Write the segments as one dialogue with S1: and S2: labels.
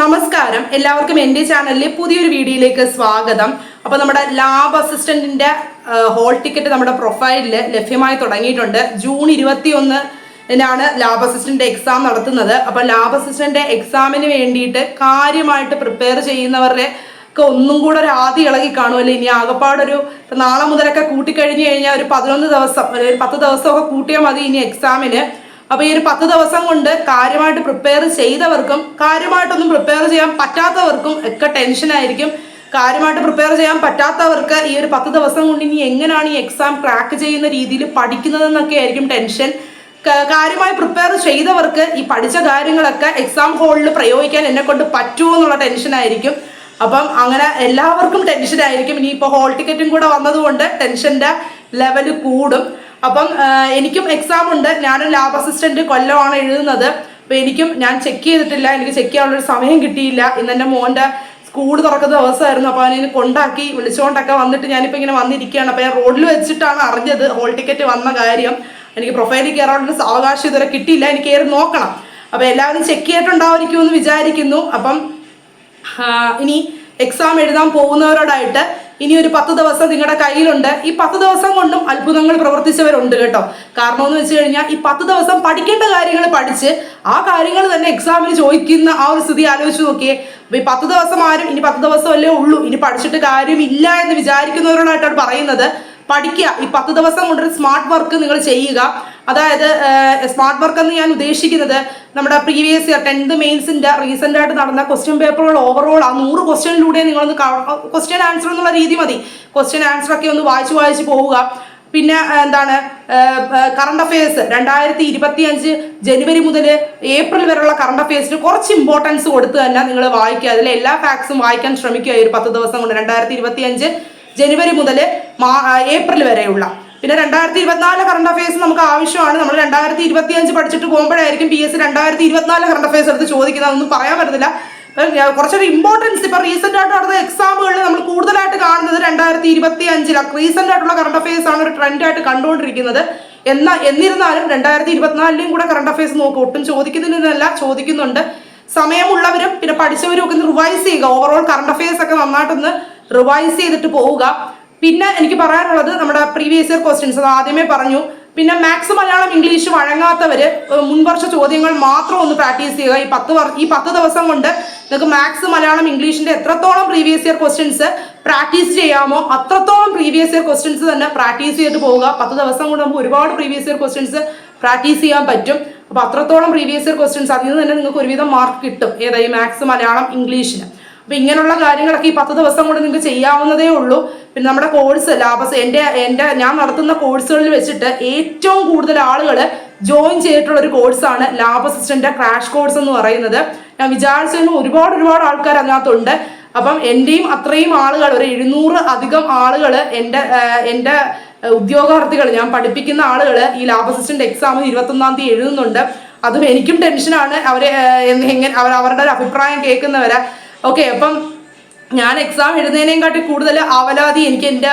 S1: നമസ്കാരം. എല്ലാവർക്കും എന്റെ ചാനലിലെ പുതിയൊരു വീഡിയോയിലേക്ക് സ്വാഗതം. അപ്പോൾ നമ്മുടെ ലാബ് അസിസ്റ്റന്റിന്റെ ഹോൾ ടിക്കറ്റ് നമ്മുടെ പ്രൊഫൈലിൽ ലഭ്യമായി തുടങ്ങിയിട്ടുണ്ട്. ജൂൺ ഇരുപത്തി ഒന്നിനാണ് ലാബ് അസിസ്റ്റന്റ് എക്സാം നടത്തുന്നത്. അപ്പോൾ ലാബ് അസിസ്റ്റന്റ് എക്സാമിന് വേണ്ടിയിട്ട് കാര്യമായിട്ട് പ്രിപ്പയർ ചെയ്യുന്നവരുടെ ഒക്കെ ഒന്നും കൂടെ ഒരു ആദ്യ ഇളകി കാണുമല്ലോ ഇനി ആകപ്പാടൊരു നാളെ മുതലൊക്കെ കൂട്ടിക്കഴിഞ്ഞു കഴിഞ്ഞാൽ ഒരു പതിനൊന്ന് ദിവസം ഒരു പത്ത് ദിവസമൊക്കെ കൂട്ടിയാൽ മതി ഇനി എക്സാമിന് അപ്പൊ ഈ ഒരു പത്ത് ദിവസം കൊണ്ട് കാര്യമായിട്ട് പ്രിപ്പയർ ചെയ്തവർക്കും കാര്യമായിട്ടൊന്നും പ്രിപ്പയർ ചെയ്യാൻ പറ്റാത്തവർക്കും ഒക്കെ ടെൻഷനായിരിക്കും കാര്യമായിട്ട് പ്രിപ്പയർ ചെയ്യാൻ പറ്റാത്തവർക്ക് ഈ ഒരു പത്ത് ദിവസം കൊണ്ട് ഇനി എങ്ങനെയാണ് ഈ എക്സാം ക്രാക്ക് ചെയ്യുന്ന രീതിയിൽ പഠിക്കുന്നതെന്നൊക്കെ ആയിരിക്കും ടെൻഷൻ കാര്യമായി പ്രിപ്പയർ ചെയ്തവർക്ക് ഈ പഠിച്ച കാര്യങ്ങളൊക്കെ എക്സാം ഹോളിൽ പ്രയോഗിക്കാൻ എന്നെ കൊണ്ട് പറ്റുമോ എന്നുള്ള ടെൻഷനായിരിക്കും അപ്പം അങ്ങനെ എല്ലാവർക്കും ടെൻഷനായിരിക്കും ഇനിയിപ്പോൾ ഹോൾ ടിക്കറ്റും കൂടെ വന്നതുകൊണ്ട് ടെൻഷന്റെ ലെവൽ കൂടും. അപ്പം എനിക്കും എക്സാം ഉണ്ട്. ഞാനും ലാബ് അസിസ്റ്റന്റ് കൊല്ലമാണ് എഴുതുന്നത്. അപ്പം എനിക്കും ഞാൻ ചെക്ക് ചെയ്തിട്ടില്ല. എനിക്ക് ചെക്ക് ചെയ്യാനുള്ള സമയം കിട്ടിയില്ല. ഇന്ന് എന്റെ മോന്റെ സ്കൂൾ തുറക്കുന്ന ദിവസമായിരുന്നു. അപ്പോൾ അവനെ കൊണ്ടാക്കി വിളിച്ചുകൊണ്ടൊക്കെ വന്നിട്ട് ഞാനിപ്പോൾ ഇങ്ങനെ വന്നിരിക്കുകയാണ്. അപ്പോൾ ഞാൻ റോഡിൽ വെച്ചിട്ടാണ് അറിഞ്ഞത് ഹോൾ ടിക്കറ്റ് വന്ന കാര്യം. എനിക്ക് പ്രൊഫൈലിൽ കയറാനുള്ള അവകാശം ഇതുവരെ കിട്ടിയില്ല. എനിക്ക് കയറി നോക്കണം. അപ്പോൾ എല്ലാവരും ചെക്ക് ചെയ്തിട്ടുണ്ടാവുമായിരിക്കും എന്ന് വിചാരിക്കുന്നു. അപ്പം ഇനി എക്സാം എഴുതാൻ പോകുന്നവരോടായിട്ട് ഇനി ഒരു പത്ത് ദിവസം നിങ്ങളുടെ കയ്യിലുണ്ട്. ഈ പത്ത് ദിവസം കൊണ്ടും അത്ഭുതങ്ങൾ പ്രവർത്തിച്ചവരുണ്ട് കേട്ടോ. കാരണം എന്ന് വെച്ച് കഴിഞ്ഞാൽ ഈ പത്ത് ദിവസം പഠിക്കേണ്ട കാര്യങ്ങൾ പഠിച്ച് ആ കാര്യങ്ങൾ തന്നെ എക്സാമിന് ചോദിക്കുന്ന ആ ഒരു സ്ഥിതി ആലോചിച്ച് നോക്കിയേ. അപ്പൊ ഈ പത്ത് ദിവസം ആരും ഇനി പത്ത് ദിവസമല്ലേ ഉള്ളൂ. ഇനി പഠിച്ചിട്ട് കാര്യമില്ല എന്ന് വിചാരിക്കുന്നവരോടായിട്ടാണ് പറയുന്നത്. പഠിക്കുക. ഈ പത്ത് ദിവസം കൊണ്ടൊരു സ്മാർട്ട് വർക്ക് നിങ്ങൾ ചെയ്യുക. അതായത് സ്മാർട്ട് വർക്ക് എന്ന് ഞാൻ ഉദ്ദേശിക്കുന്നത് നമ്മുടെ പ്രീവിയസ് ഇയർ ടെൻത്ത് മെയിൻസിന്റെ റീസെന്റ് ആയിട്ട് നടന്ന ക്വസ്റ്റ്യൻ പേപ്പറുകൾ ഓവറോൾ ആ നൂറ് ക്വസ്റ്റ്യനിലൂടെ നിങ്ങളൊന്ന് ക്വസ്റ്റ്യൻ ആൻസർ എന്നുള്ള രീതി മതി. ക്വസ്റ്റ്യൻ ആൻസർ ഒക്കെ ഒന്ന് വായിച്ചു വായിച്ച് പോവുക. പിന്നെ എന്താണ് കറണ്ട് അഫയേഴ്സ് രണ്ടായിരത്തി ഇരുപത്തി അഞ്ച് ജനുവരി മുതൽ ഏപ്രിൽ വരെയുള്ള കറണ്ട് അഫയേഴ്സിന് കുറച്ച് ഇമ്പോർട്ടൻസ് കൊടുത്ത് തന്നെ നിങ്ങൾ വായിക്കുക. അതിലെ എല്ലാ ഫാക്ട്സും വായിക്കാൻ ശ്രമിക്കുക ഒരു പത്ത് ദിവസം കൊണ്ട്. രണ്ടായിരത്തി ഇരുപത്തി അഞ്ച് ജനുവരി മുതൽ ഏപ്രിൽ വരെയുള്ള. പിന്നെ രണ്ടായിരത്തി ഇരുപത്തിനാല് കറണ്ട് അഫയേഴ്സ് നമുക്ക് ആവശ്യമാണ്. നമ്മൾ രണ്ടായിരത്തി ഇരുപത്തി അഞ്ച് പഠിച്ചിട്ട് പോകുമ്പോഴായിരിക്കും പി എസ് രണ്ടായിരത്തി ഇരുപത്തിനാല് കറണ്ട് അഫയേഴ്സ് എടുത്ത് ചോദിക്കുന്നത് അതൊന്നും പറയാൻ പറ്റത്തില്ല. കുറച്ചൊരു ഇമ്പോർട്ടൻസ് ഇപ്പൊ റീസെന്റ് ആയിട്ട് നടന്ന എക്സാമുകളിൽ നമ്മൾ കൂടുതലായിട്ട് കാണുന്നത് രണ്ടായിരത്തി ഇരുപത്തി അഞ്ചിൽ റീസെന്റ് ആയിട്ടുള്ള കറണ്ട് അഫയേഴ്സ് ആണ് ഒരു ട്രെൻഡ് ആയിട്ട് കണ്ടുകൊണ്ടിരിക്കുന്നത്. എന്നാ എന്നിരുന്നാലും രണ്ടായിരത്തി ഇരുപത്തിനാലിലും കൂടെ കറണ്ട് അഫയേഴ്സ് നോക്കും ഒട്ടും ചോദിക്കുന്നതിനല്ല ചോദിക്കുന്നുണ്ട്. സമയമുള്ളവരും പിന്നെ പഠിച്ചവരും ഒക്കെ റിവൈസ് ചെയ്യുക. ഓവറോൾ കറണ്ട് അഫയേഴ്സ് ഒക്കെ നന്നായിട്ടൊന്ന് റിവൈസ് ചെയ്തിട്ട് പോവുക. പിന്നെ എനിക്ക് പറയാനുള്ളത് നമ്മുടെ പ്രീവിയസ് ഇയർ ക്വസ്റ്റ്യൻസ് അത് ആദ്യമേ പറഞ്ഞു. പിന്നെ മാത്സ് മലയാളം ഇംഗ്ലീഷ് വഴങ്ങാത്തവർ മുൻവർഷ ചോദ്യങ്ങൾ മാത്രം ഒന്ന് പ്രാക്ടീസ് ചെയ്യുക. ഈ പത്ത് ഈ പത്ത് ദിവസം കൊണ്ട് നിങ്ങൾക്ക് മാത്സ് മലയാളം ഇംഗ്ലീഷിന്റെ എത്രത്തോളം പ്രീവിയസ് ഇയർ ക്വസ്റ്റ്യൻസ് പ്രാക്ടീസ് ചെയ്യാമോ അത്രത്തോളം പ്രീവിയസ് ഇയർ ക്വസ്റ്റ്യൻസ് തന്നെ പ്രാക്ടീസ് ചെയ്തിട്ട് പോവുക. പത്ത് ദിവസം കൊണ്ട് നമുക്ക് ഒരുപാട് പ്രീവിയസ് ഇയർ ക്വസ്റ്റ്യൻസ് പ്രാക്ടീസ് ചെയ്യാൻ പറ്റും. അപ്പോൾ അത്രത്തോളം പ്രീവിയസ് ഇയർ ക്വസ്റ്റ്യൻസ് അതിൽ നിന്ന് തന്നെ നിങ്ങൾക്ക് ഒരുവിധം മാർക്ക് കിട്ടും. ഏതായി മാത്സ് മലയാളം ഇംഗ്ലീഷിന് അപ്പൊ ഇങ്ങനെയുള്ള കാര്യങ്ങളൊക്കെ ഈ പത്ത് ദിവസം കൊണ്ട് നിങ്ങൾക്ക് ചെയ്യാവുന്നതേ ഉള്ളൂ. പിന്നെ നമ്മുടെ കോഴ്സ് ലാഭസ് എന്റെ എന്റെ ഞാൻ നടത്തുന്ന കോഴ്സുകളിൽ വെച്ചിട്ട് ഏറ്റവും കൂടുതൽ ആളുകൾ ജോയിൻ ചെയ്തിട്ടുള്ള ഒരു കോഴ്സാണ് ലാബ് അസിസ്റ്റന്റ് ക്രാഷ് കോഴ്സ് എന്ന് പറയുന്നത്. ഞാൻ വിചാരിച്ചതിന് ഒരുപാട് ഒരുപാട് ആൾക്കാർ അതിനകത്തുണ്ട്. അപ്പം എന്റെയും അത്രയും ആളുകൾ ഒരു എഴുന്നൂറ് അധികം ആളുകൾ എന്റെ എന്റെ ഉദ്യോഗാർത്ഥികൾ ഞാൻ പഠിപ്പിക്കുന്ന ആളുകൾ ഈ ലാബ് അസിസ്റ്റന്റ് എക്സാം ഇരുപത്തൊന്നാം തീയതി എഴുതുന്നുണ്ട്. അതും എനിക്കും ടെൻഷനാണ് അവരെ എങ്ങനെ അവരുടെ ഒരു അഭിപ്രായം കേൾക്കുന്നവരെ ഓക്കെ അപ്പം ഞാൻ എക്സാം എഴുതുന്നതിനേയും കാട്ടി കൂടുതൽ അവലാതി എനിക്ക് എന്റെ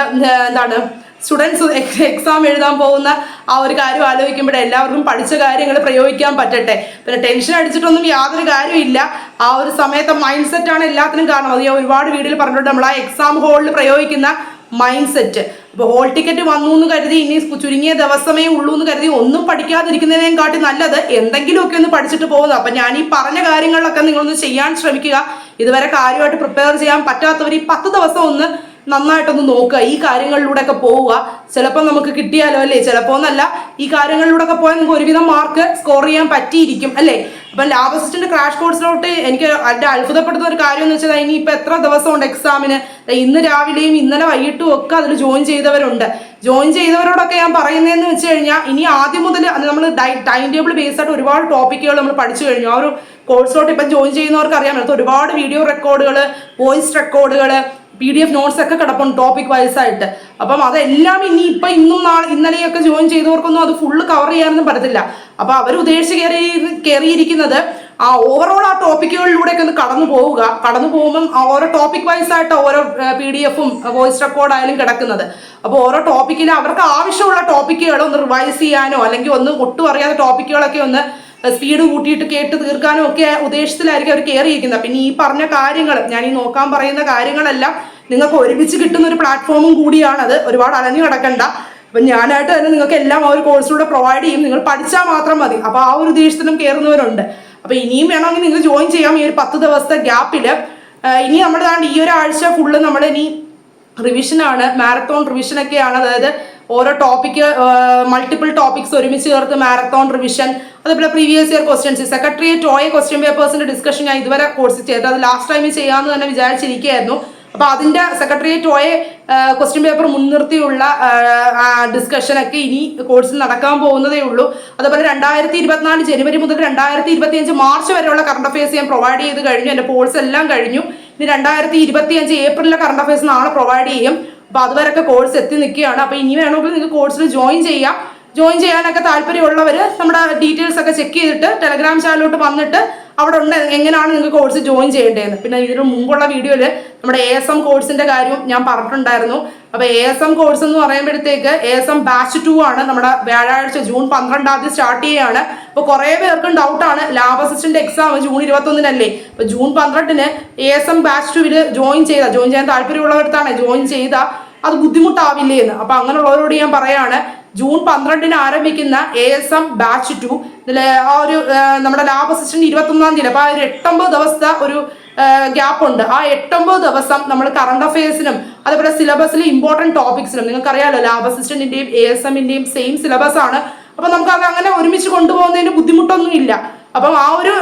S1: എന്താണ് സ്റ്റുഡൻസ് എക്സാം എഴുതാൻ പോകുന്ന ആ ഒരു കാര്യം ആലോചിക്കുമ്പോൾ എല്ലാവർക്കും പഠിച്ച കാര്യങ്ങൾ പ്രയോഗിക്കാൻ പറ്റട്ടെ. പിന്നെ ടെൻഷൻ അടിച്ചിട്ടൊന്നും യാതൊരു കാര്യമില്ല ആ ഒരു സമയത്തെ മൈൻഡ് സെറ്റാണ് എല്ലാത്തിനും കാരണം. അത് ഞാൻ ഒരുപാട് വീഡിയോയിൽ പറഞ്ഞിട്ടുണ്ട്. നമ്മൾ ആ എക്സാം ഹോളിൽ പ്രയോഗിക്കുന്ന മൈൻഡ് സെറ്റ് അപ്പോൾ ഹോൾ ടിക്കറ്റ് വന്നു എന്ന് കരുതി ഇനി ചുരുങ്ങിയ ദിവസമേ ഉള്ളൂ എന്ന് കരുതി ഒന്നും പഠിക്കാതിരിക്കുന്നതിനേയും കാട്ടി നല്ലത് എന്തെങ്കിലുമൊക്കെ ഒന്ന് പഠിച്ചിട്ട് പോകുന്നത് അപ്പം ഞാൻ ഈ പറഞ്ഞ കാര്യങ്ങളിലൊക്കെ നിങ്ങളൊന്ന് ചെയ്യാൻ ശ്രമിക്കുക. ഇതുവരെ കാര്യമായിട്ട് പ്രിപ്പയർ ചെയ്യാൻ പറ്റാത്തവർ ഈ പത്ത് ദിവസം ഒന്ന് നന്നായിട്ടൊന്ന് നോക്കുക. ഈ കാര്യങ്ങളിലൂടെ ഒക്കെ പോവുക. ചിലപ്പോൾ നമുക്ക് കിട്ടിയാലോ അല്ലേ? ചിലപ്പോൾ എന്നല്ല ഈ കാര്യങ്ങളിലൂടെ ഒക്കെ പോയാൽ നമുക്ക് ഒരുവിധം മാർക്ക് സ്കോർ ചെയ്യാൻ പറ്റിയിരിക്കും അല്ലേ? അപ്പം ലാബ് അസിസ്റ്റന്റ് ക്രാഷ് കോഴ്സിലോട്ട് എനിക്ക് അതിന്റെ അത്ഭുതപ്പെടുത്തുന്ന ഒരു കാര്യം എന്ന് വെച്ചാൽ ഇനി ഇപ്പൊ എത്ര ദിവസമുണ്ട് എക്സാമിന് ഇന്ന് രാവിലെയും ഇന്നലെ വൈകിട്ടും ഒക്കെ അതിൽ ജോയിൻ ചെയ്തവരുണ്ട്. ജോയിൻ ചെയ്തവരോടൊക്കെ ഞാൻ പറയുന്നതെന്ന് വെച്ച് കഴിഞ്ഞാൽ ഇനി ആദ്യം മുതൽ നമ്മൾ ടൈം ടേബിൾ ബേസ് ആയിട്ട് ഒരുപാട് ടോപ്പിക്കുകൾ നമ്മൾ പഠിച്ചു കഴിഞ്ഞു. ആ ഒരു കോഴ്സിലോട്ട് ഇപ്പം ജോയിൻ ചെയ്യുന്നവർക്ക് അറിയാൻ പറ്റും ഒരുപാട് വീഡിയോ റെക്കോർഡുകൾ വോയിസ് റെക്കോർഡുകൾ പി ഡി എഫ് നോട്ട്സ് ഒക്കെ കിടപ്പുണ്ട് ടോപ്പിക് വൈസ് ആയിട്ട്. അപ്പം അതെല്ലാം ഇനി ഇപ്പൊ ഇന്നും നാളെ ഇന്നലെയൊക്കെ ജോയിൻ ചെയ്തവർക്കൊന്നും അത് ഫുള്ള് കവർ ചെയ്യാനൊന്നും പറ്റത്തില്ല. അപ്പൊ അവർ ഉദ്ദേശിച്ച് കയറി കയറിയിരിക്കുന്നത് ആ ഓവറോൾ ആ ടോപ്പിക്കുകളിലൂടെ ഒക്കെ ഒന്ന് കടന്നു പോവുക. കടന്നു പോകുമ്പം ഓരോ ടോപ്പിക് വൈസ് ആയിട്ട് ഓരോ പി ഡി എഫും വോയിസ് റെക്കോർഡായാലും കിടക്കുന്നത്. അപ്പോൾ ഓരോ ടോപ്പിക്കിൽ അവർക്ക് ആവശ്യമുള്ള ടോപ്പിക്കുകൾ ഒന്ന് റിവൈസ് ചെയ്യാനോ അല്ലെങ്കിൽ ഒന്ന് ഒട്ടും അറിയാത്ത ടോപ്പിക്കുകളൊക്കെ ഒന്ന് സ്പീഡ് കൂട്ടിയിട്ട് കേട്ട് തീർക്കാനും ഒക്കെ ഉദ്ദേശത്തിലായിരിക്കും അവർ കയറിയിരിക്കുന്നത്. പിന്നെ ഈ പറഞ്ഞ കാര്യങ്ങൾ ഞാൻ ഈ നോക്കാൻ പറയുന്ന കാര്യങ്ങളെല്ലാം നിങ്ങൾക്ക് ഒരുമിച്ച് കിട്ടുന്ന ഒരു പ്ലാറ്റ്ഫോമും കൂടിയാണത് ഒരുപാട് അലഞ്ഞു കിടക്കണ്ട. അപ്പം ഞാനായിട്ട് തന്നെ നിങ്ങൾക്ക് എല്ലാം ആ ഒരു കോഴ്സിലൂടെ പ്രൊവൈഡ് ചെയ്യും. നിങ്ങൾ പഠിച്ചാൽ മാത്രം മതി. അപ്പോൾ ആ ഒരു ഉദ്ദേശത്തിലും കയറുന്നവരുണ്ട്. അപ്പോൾ ഇനിയും വേണമെങ്കിൽ നിങ്ങൾ ജോയിൻ ചെയ്യാം ഈ ഒരു പത്ത് ദിവസത്തെ ഗ്യാപ്പിൽ ഇനി നമ്മുടെ ഈ ഒരാഴ്ച ഫുള്ള് നമ്മൾ ഇനി റിവിഷനാണ് മാരത്തോൺ റിവിഷനൊക്കെയാണ് അതായത് ഓരോ ടോപ്പിക് മൾട്ടിപ്പിൾ ടോപ്പിക്സ് ഒരുമിച്ച് ചേർത്ത് മാരത്തോൺ റിവിഷൻ അതുപോലെ previous year questions secretariat OA question പേപ്പേഴ്സിന്റെ discussion ഞാൻ ഇതുവരെ കോഴ്സ് ചെയ്തത് അത് ലാസ്റ്റ് ടൈമിൽ ചെയ്യാമെന്ന് തന്നെ വിചാരിച്ചിരിക്കുകയായിരുന്നു. അപ്പൊ അതിന്റെ സെക്രട്ടറിയേറ്റ് ഓയ ക്വസ്റ്റ്യൻ പേപ്പർ മുൻനിർത്തിയുള്ള ഡിസ്കഷൻ ഒക്കെ ഇനി കോഴ്സിൽ നടക്കാൻ പോകുന്നതേ ഉള്ളൂ. അതുപോലെ രണ്ടായിരത്തി ഇരുപത്തിനാല് ജനുവരി മുതൽ രണ്ടായിരത്തി ഇരുപത്തിയഞ്ച് മാർച്ച് വരെയുള്ള കറണ്ട് അഫയേഴ്സ് ഞാൻ പ്രൊവൈഡ് ചെയ്ത് കഴിഞ്ഞു. എന്റെ കോഴ്സ് എല്ലാം കഴിഞ്ഞു. ഇനി രണ്ടായിരത്തി ഇരുപത്തിയഞ്ച് ഏപ്രിലിലെ കറണ്ട് അഫയേഴ്സ് നാളെ പ്രൊവൈഡ് ചെയ്യും. അപ്പൊ അതുവരെയൊക്കെ കോഴ്സ് എത്തി നിൽക്കുകയാണ്. അപ്പൊ ഇനി വേണമെങ്കിൽ നിങ്ങൾക്ക് കോഴ്സിൽ ജോയിൻ ചെയ്യാം. ജോയിൻ ചെയ്യാനൊക്കെ താല്പര്യമുള്ളവർ നമ്മുടെ ഡീറ്റെയിൽസ് ഒക്കെ ചെക്ക് ചെയ്തിട്ട് ടെലഗ്രാം ചാനലിലോട്ട് വന്നിട്ട് അവിടെ ഉണ്ട്. എങ്ങനെയാണ് നിങ്ങൾക്ക് കോഴ്സ് ജോയിൻ ചെയ്യേണ്ടതെന്ന്. പിന്നെ ഇതിന് മുമ്പുള്ള വീഡിയോയിൽ നമ്മുടെ എ എസ് എം കോഴ്സിന്റെ കാര്യവും ഞാൻ പറഞ്ഞിട്ടുണ്ടായിരുന്നു. അപ്പോൾ എ എസ് എം കോഴ്സ് എന്ന് പറയുമ്പോഴത്തേക്ക് A S M batch two ആണ് നമ്മുടെ വ്യാഴാഴ്ച ജൂൺ പന്ത്രണ്ടാം തീയതി സ്റ്റാർട്ട് ചെയ്യുകയാണ് അപ്പോൾ കുറേ പേർക്കും ഡൗട്ടാണ് ലാബ് അസിസ്റ്റന്റ് എക്സാം ജൂൺ ഇരുപത്തൊന്നിനല്ലേ? അപ്പോൾ ജൂൺ പന്ത്രണ്ടിന് എ എസ് എം ബാച്ച് ടുവിൽ ജോയിൻ ചെയ്ത. ജോയിൻ ചെയ്യാൻ താല്പര്യമുള്ളവർത്താണ് ജോയിൻ ചെയ്ത. അത് ബുദ്ധിമുട്ടാവില്ലേ എന്ന് അപ്പോൾ അങ്ങനെയുള്ളവരോട് ഞാൻ പറയാണ്. ജൂൺ പന്ത്രണ്ടിന് ആരംഭിക്കുന്ന A S M batch two ആ ഒരു നമ്മുടെ ലാബ് അസിസ്റ്റന്റ് ഇരുപത്തൊന്നാം തീയതി അപ്പൊ ആ ഒരു എട്ടൊമ്പത് ദിവസത്തെ ഒരു ഗ്യാപ്പ് ഉണ്ട്. ആ എട്ടൊമ്പത് ദിവസം നമ്മൾ കറണ്ട് അഫയേഴ്സിനും അതുപോലെ സിലബസിലെ ഇമ്പോർട്ടന്റ് ടോപ്പിക്സിനും നിങ്ങൾക്കറിയാലോ ലാബ് അസിസ്റ്റന്റിന്റെയും എ എസ് എമ്മിന്റെയും സെയിം സിലബസ് ആണ്. അപ്പൊ നമുക്ക് അത് അങ്ങനെ ഒരുമിച്ച് കൊണ്ടുപോകുന്നതിന് ബുദ്ധിമുട്ടൊന്നും ഇല്ല. അപ്പം ആ ഒരു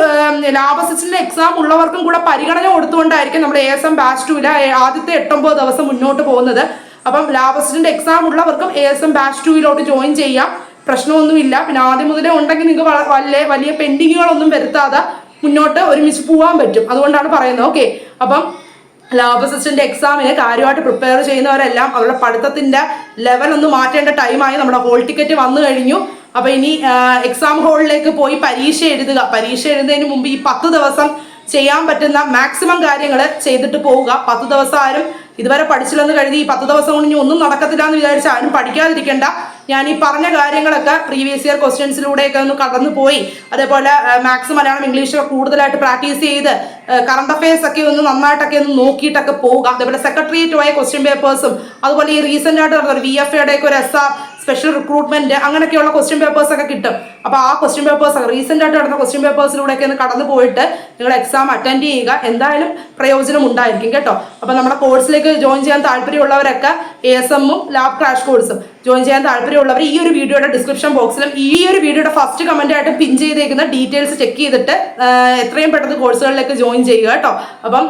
S1: ലാബ് അസിസ്റ്റന്റ് എക്സാം ഉള്ളവർക്കും കൂടെ പരിഗണന കൊടുത്തുകൊണ്ടായിരിക്കും നമ്മുടെ എ എസ് എം ബാച്ച് ടൂല ആദ്യത്തെ എട്ടൊമ്പത് ദിവസം മുന്നോട്ട് പോകുന്നത്. അപ്പം ലാബ് അസിസ്റ്റന്റ് എക്സാം ഉള്ളവർക്കും എ എസ് എം ബാച്ച് ടൂയിലോട്ട് ജോയിൻ ചെയ്യാം. പ്രശ്നമൊന്നുമില്ല. പിന്നെ ആദ്യം മുതലേ ഉണ്ടെങ്കിൽ നിങ്ങൾക്ക് വലിയ വലിയ പെൻഡിങ്ങുകളൊന്നും വരുത്താതെ മുന്നോട്ട് ഒരുമിച്ച് പോകാൻ പറ്റും. അതുകൊണ്ടാണ് പറയുന്നത്. ഓക്കെ അപ്പം ലാബ് അസിസ്റ്റന്റ് എക്സാമിന് കാര്യമായിട്ട് പ്രിപ്പയർ ചെയ്യുന്നവരെല്ലാം അവരുടെ പഠിത്തത്തിന്റെ ലെവൽ ഒന്ന് മാറ്റേണ്ട ടൈമായി നമ്മുടെ ഹോൾ ടിക്കറ്റ് വന്നു കഴിഞ്ഞു. അപ്പൊ ഇനി എക്സാം ഹോളിലേക്ക് പോയി പരീക്ഷ എഴുതുക. പരീക്ഷ എഴുതുന്നതിന് മുമ്പ് ഈ പത്ത് ദിവസം ചെയ്യാൻ പറ്റുന്ന മാക്സിമം കാര്യങ്ങൾ ചെയ്തിട്ട് പോവുക. പത്ത് ദിവസം ആരും ഇതുവരെ പഠിച്ചില്ലെന്ന് കരുതി ഈ പത്ത് ദിവസം കൊണ്ട് ഇനി ഒന്നും നടക്കത്തില്ല എന്ന് വിചാരിച്ച് ആരും പഠിക്കാതിരിക്കേണ്ട. ഞാൻ ഈ പറഞ്ഞ കാര്യങ്ങളൊക്കെ പ്രീവിയസ് ഇയർ ക്വസ്റ്റ്യൻസിലൂടെയൊക്കെ ഒന്ന് കടന്നു പോയി. അതേപോലെ മാത്സ് മലയാളം ഇംഗ്ലീഷ് കൂടുതലായിട്ട് പ്രാക്ടീസ് ചെയ്ത് കറണ്ട് അഫയേഴ്സ് ഒക്കെ ഒന്ന് നന്നായിട്ടൊക്കെ ഒന്ന് നോക്കിയിട്ടൊക്കെ പോവുക അതേപോലെ സെക്രട്ടറിയേറ്റ് പോയ ക്വസ്റ്റ്യൻ പേപ്പേഴ്സും അതുപോലെ ഈ റീസെന്റ് ആയിട്ട് വി എഫ് എയുടെ ഒക്കെ ഒരു എസ് ആർ സ്പെഷ്യൽ റിക്രൂട്ട്മെന്റ് അങ്ങനെയൊക്കെയുള്ള ക്വസ്റ്റ്യൻ പേപ്പേഴ്സ് ഒക്കെ കിട്ടും. അപ്പോൾ ആ ക്വസ്റ്റ്യൻ പേപ്പേഴ്സ് ഒക്കെ റീസെന്റ് ആയിട്ട് നടന്ന ക്വസ്റ്റ്യൻ പേപ്പേഴ്സിലൂടെയൊക്കെ ഒന്ന് കടന്നു പോയിട്ട് നിങ്ങൾ എക്സാം അറ്റൻഡ് ചെയ്യുക. എന്തായാലും പ്രയോജനം ഉണ്ടായിരിക്കും കേട്ടോ. അപ്പോൾ നമ്മുടെ കോഴ്സിലേക്ക് ജോയിൻ ചെയ്യാൻ താല്പര്യമുള്ളവരൊക്കെ എ എസ് എമ്മും ലാബ് ക്രാഷ് കോഴ്സും ജോയിൻ ചെയ്യാൻ താല്പര്യമുള്ളവർ ഈ ഒരു വീഡിയോയുടെ ഡിസ്ക്രിപ്ഷൻ ബോക്സിലും ഈ ഒരു വീഡിയോയുടെ ഫസ്റ്റ് കമന്റ് ആയിട്ട് പിൻ ചെയ്തേക്കുന്ന ഡീറ്റെയിൽസ് ചെക്ക് ചെയ്തിട്ട് എത്രയും പെട്ടെന്ന് കോഴ്സുകളിലേക്ക് ജോയിൻ ചെയ്യുക കേട്ടോ. അപ്പം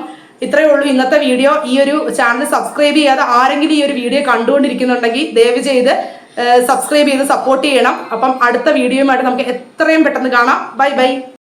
S1: ഇത്രയേ ഉള്ളൂ ഇന്നത്തെ വീഡിയോ ഈ ഒരു ചാനൽ സബ്സ്ക്രൈബ് ചെയ്യാതെ ആരെങ്കിലും ഈ ഒരു വീഡിയോ കണ്ടുകൊണ്ടിരിക്കുന്നുണ്ടെങ്കിൽ ദയവ് ചെയ്ത് സബ്സ്ക്രൈബ് ചെയ്ത് സപ്പോർട്ട് ചെയ്യണം. അപ്പം അടുത്ത വീഡിയോയുമായിട്ട് നമുക്ക് എത്രയും പെട്ടെന്ന് കാണാം. Bye bye